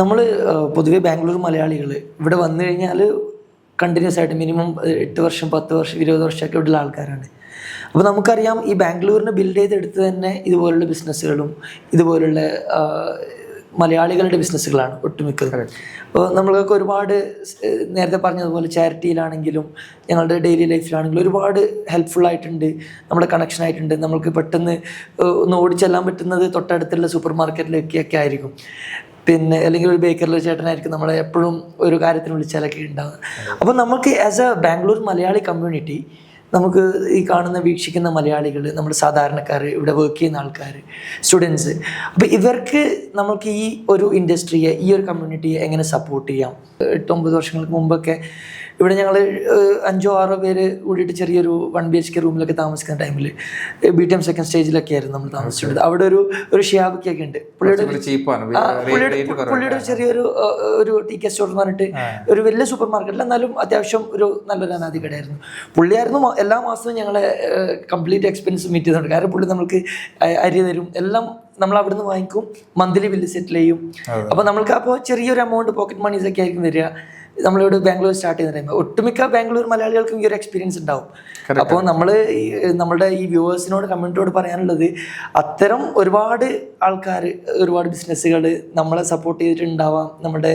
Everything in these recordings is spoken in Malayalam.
നമ്മൾ പൊതുവേ ബാംഗ്ലൂർ മലയാളികൾ ഇവിടെ വന്നു കഴിഞ്ഞാൽ കണ്ടിന്യൂസ് ആയിട്ട് മിനിമം എട്ട് വർഷം പത്ത് വർഷം ഇരുപത് വർഷമൊക്കെ ഇവിടെയുള്ള ആൾക്കാരാണ്. അപ്പോൾ നമുക്കറിയാം ഈ ബാംഗ്ലൂരിനെ ബിൽഡ് ചെയ്തെടുത്ത് തന്നെ ഇതുപോലുള്ള ബിസിനസ്സുകളും ഇതുപോലുള്ള മലയാളികളുടെ ബിസിനസ്സുകളാണ് ഒട്ടുമിക്കത്. അപ്പോൾ നമ്മൾക്കൊക്കെ ഒരുപാട് നേരത്തെ പറഞ്ഞതുപോലെ ചാരിറ്റിയിലാണെങ്കിലും ഞങ്ങളുടെ ഡെയിലി ലൈഫിലാണെങ്കിലും ഒരുപാട് ഹെൽപ്ഫുൾ ആയിട്ടുണ്ട്. നമ്മുടെ കണക്ഷൻ ആയിട്ടുണ്ട്. നമ്മൾക്ക് പെട്ടെന്ന് ഒന്ന് ഓടിച്ചെല്ലാൻ പറ്റുന്നത് തൊട്ടടുത്തുള്ള സൂപ്പർ മാർക്കറ്റിലേക്കൊക്കെ ആയിരിക്കും. പിന്നെ അല്ലെങ്കിൽ ഒരു ബേക്കറിലെ ചേട്ടനായിരിക്കും നമ്മളെ എപ്പോഴും ഒരു കാര്യത്തിന് വിളിച്ചാലൊക്കെ ഉണ്ടാവുന്നത് അപ്പോൾ നമുക്ക് as a Bangalore Malayali community നമുക്ക് ഈ കാണുന്ന വീക്ഷിക്കുന്ന മലയാളികൾ നമ്മുടെ സാധാരണക്കാർ ഇവിടെ വർക്ക് ചെയ്യുന്ന ആൾക്കാർ സ്റ്റുഡൻസ് അപ്പോൾ ഇവർക്ക് നമുക്ക് ഈ ഒരു ഇൻഡസ്ട്രിയെ ഈ ഒരു കമ്മ്യൂണിറ്റിയെ എങ്ങനെ സപ്പോർട്ട് ചെയ്യാം? എട്ടൊമ്പത് വർഷങ്ങൾക്ക് മുമ്പൊക്കെ ഇവിടെ ഞങ്ങൾ അഞ്ചോ ആറോ പേര് കൂടിയിട്ട് ചെറിയൊരു വൺ ബി എച്ച് കെ റൂമിലൊക്കെ താമസിക്കുന്ന ടൈമിൽ ബി ടി എം സെക്കൻഡ് സ്റ്റേജിലൊക്കെ ആയിരുന്നു നമ്മൾ താമസിച്ചിരുന്നത്. അവിടെ ഒരു ഒരു ഷിയാബിക്കൊക്കെ ഉണ്ട്. പുള്ളിയുടെ പുള്ളിയുടെ ചെറിയൊരു ഒരു ടി കെ സ്റ്റോർ എന്ന് പറഞ്ഞിട്ട് ഒരു വലിയ സൂപ്പർ മാർക്കറ്റിൽ എന്നാലും അത്യാവശ്യം ഒരു നല്ലൊരു അനാദി കടയായിരുന്നു പുള്ളിയായിരുന്നു എല്ലാ മാസവും ഞങ്ങളെ കംപ്ലീറ്റ് എക്സ്പെൻസ് മീറ്റ് ചെയ്തിട്ടുണ്ട്. കാരണം പുള്ളി നമ്മൾക്ക് അ- അരി തരും. എല്ലാം നമ്മൾ അവിടുന്ന് വാങ്ങിക്കും. മന്ത്ലി ബില്ല് സെറ്റിൽ ചെയ്യും. അപ്പോൾ നമ്മൾക്ക് അപ്പോൾ ചെറിയൊരു എമൗണ്ട് പോക്കറ്റ് മണീസ് ഒക്കെ ആയിരിക്കും വരിക. നമ്മളിവിടെ ബാംഗ്ലൂർ സ്റ്റാർട്ട് ചെയ്യുന്ന ടൈം ഒട്ടുമിക്ക ബാംഗ്ലൂർ മലയാളികൾക്കും ഈ ഒരു എക്സ്പീരിയൻസ് ഉണ്ടാവും. അപ്പോൾ നമ്മൾ നമ്മുടെ ഈ വ്യൂവേഴ്സിനോട് കമ്മ്യൂണിറ്റിയോട് പറയാനുള്ളത് അത്തരം ഒരുപാട് ആൾക്കാർ ഒരുപാട് ബിസിനസ്സുകൾ നമ്മളെ സപ്പോർട്ട് ചെയ്തിട്ടുണ്ടാവാം നമ്മുടെ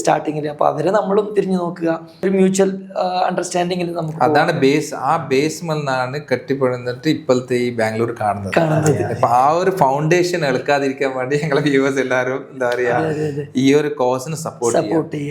സ്റ്റാർട്ടിങ്ങിൽ അപ്പോൾ അവരെ നമ്മളും തിരിഞ്ഞു നോക്കുക. ഒരു മ്യൂച്വൽ അണ്ടർസ്റ്റാൻഡിങ്ങിൽ നമുക്ക് അതാണ് ബേസ് ആ ബേസ് നിന്നാണ് കെട്ടിപ്പൊഴുന്നിട്ട് ഇപ്പോഴത്തെ ഈ ബാംഗ്ലൂർ കാണുന്നത്. അപ്പൊ ആ ഒരു ഫൗണ്ടേഷൻ ഇളക്കാതിരിക്കാൻ വേണ്ടി ഞങ്ങളെ വ്യൂവേഴ്സ് എല്ലാവരും എന്താ പറയാ ഈ ഒരു കോസിന് സപ്പോർട്ട് സപ്പോർട്ട് ചെയ്യുക.